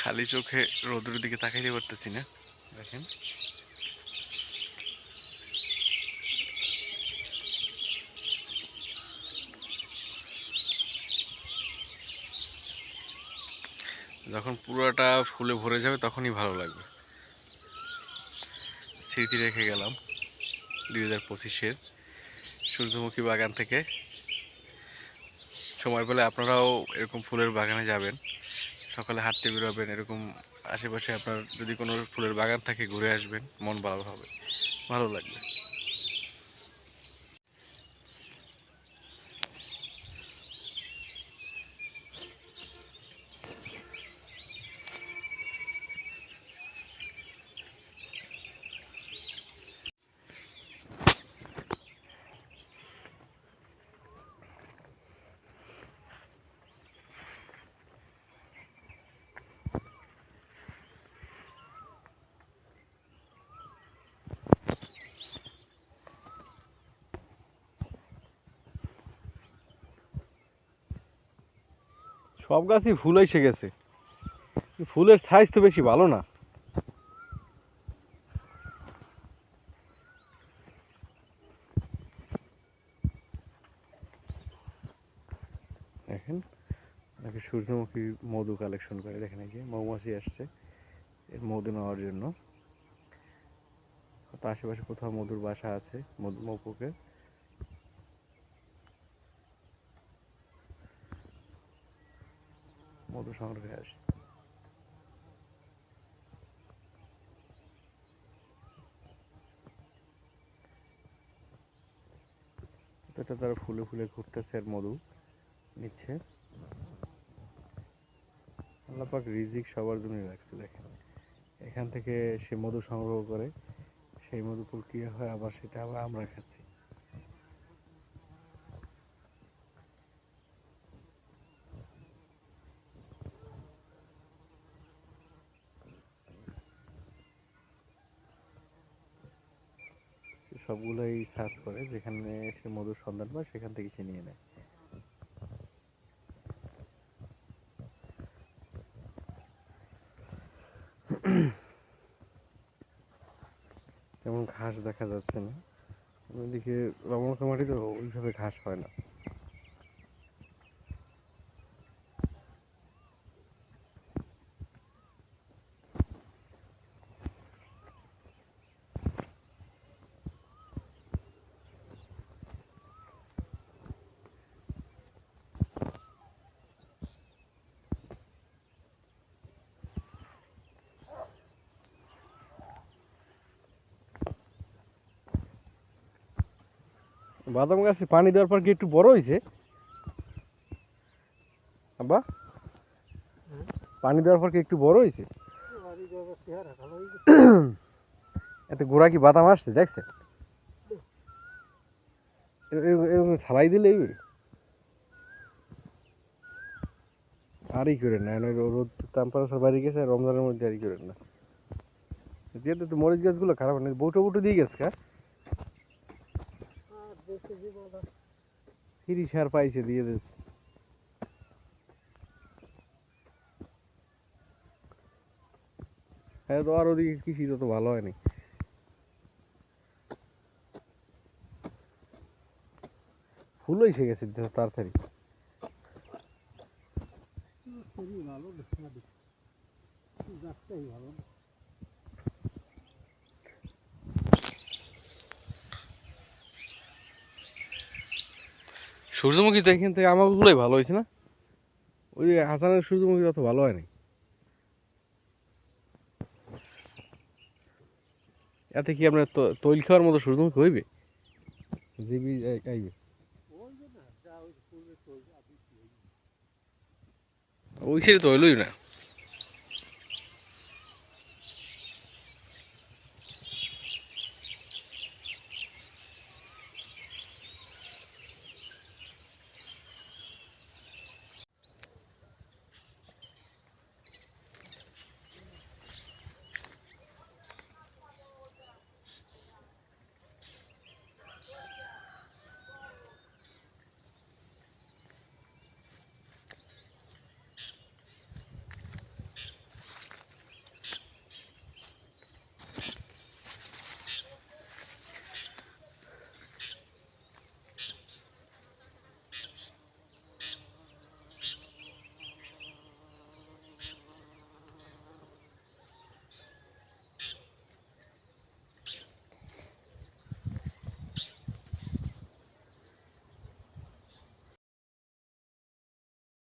খালি চোখে রোদের দিকে তাকাইতে পারতেছি না। দেখেন। যখন পুরোটা ফুলে ভরে যাবে তখনই ভালো লাগবে। স্মৃতি রেখে গেলাম দুই হাজার পঁচিশের সূর্যমুখী বাগান থেকে। সময় পেলে আপনারাও এরকম ফুলের বাগানে যাবেন। সকালে হাঁটতে বেরোবেন, এরকম আশেপাশে আপনার যদি কোনো ফুলের বাগান থাকে, ঘুরে আসবেন, মন ভালো হবে। ভালো লাগবে। সব গাছই ফুল এসে গেছে। ফুলের সাইজ তো বেশি ভালো না। দেখেন, নাকি সূর্যমুখী মধু কালেকশন করে। দেখেন এই যে মৌমাছি আসছে এর মধু নেওয়ার জন্য। তো আশেপাশে কোথাও মধুর বাসা আছে, মধু মৌপুকের মধু সংগ্রহে আসে। এটা তারা ফুলে ফুলে ঘুরতেছে আর মধু নিচ্ছে। আল্লাপাক রিজিক সবার জন্য রাখছে, দেখেন। এখান থেকে সে মধু সংগ্রহ করে, সেই মধু প্রক্রিয়া হয়, আবার সেটা আবার আমরা খাচ্ছি সে সবগুলোই সার্চ করে যেখানে সে মধুর সন্ধান পায়, সেখান থেকে সে নিয়ে নেয়। তেমন ঘাস দেখা যাচ্ছে না। ওইদিকে রমণকা মাটিতে ওইভাবে ঘাস হয় না। বাদাম গাছে পানি দেওয়ার পর কি একটু বড় হয়েছে আব্বা? পানি দেওয়ার পর কি একটু বড় হয়েছে এত গোড়া কি বাদাম আসছে, দেখছেন? এরকম ছালাই দিলেই আরই করেন না রোদ টেম্পারেচার বাড়ি গেছে আর রমজানের মধ্যে আরই করেন না। যেহেতু মরিচ গাছগুলো খারাপ না বউটো বউটো দিয়ে গেছে ফিরি সার পাইছে, দিয়ে দিস হ্যাঁ তো আর ওদিকে কৃষি তত ভালো হয়নি। ফুল এসে গেছে, তা- তাড়াতাড়ি। সূর্যমুখী তো এখান থেকে আমারগুলোই ভালো হয়েছে না? ওই হাসানের সূর্যমুখী অত ভালো হয়নি। এতে কি আপনার তৈল খাওয়ার মতো সূর্যমুখী হইবে? জিবি আই- আইবে ওই সাইডে তো হইলই না।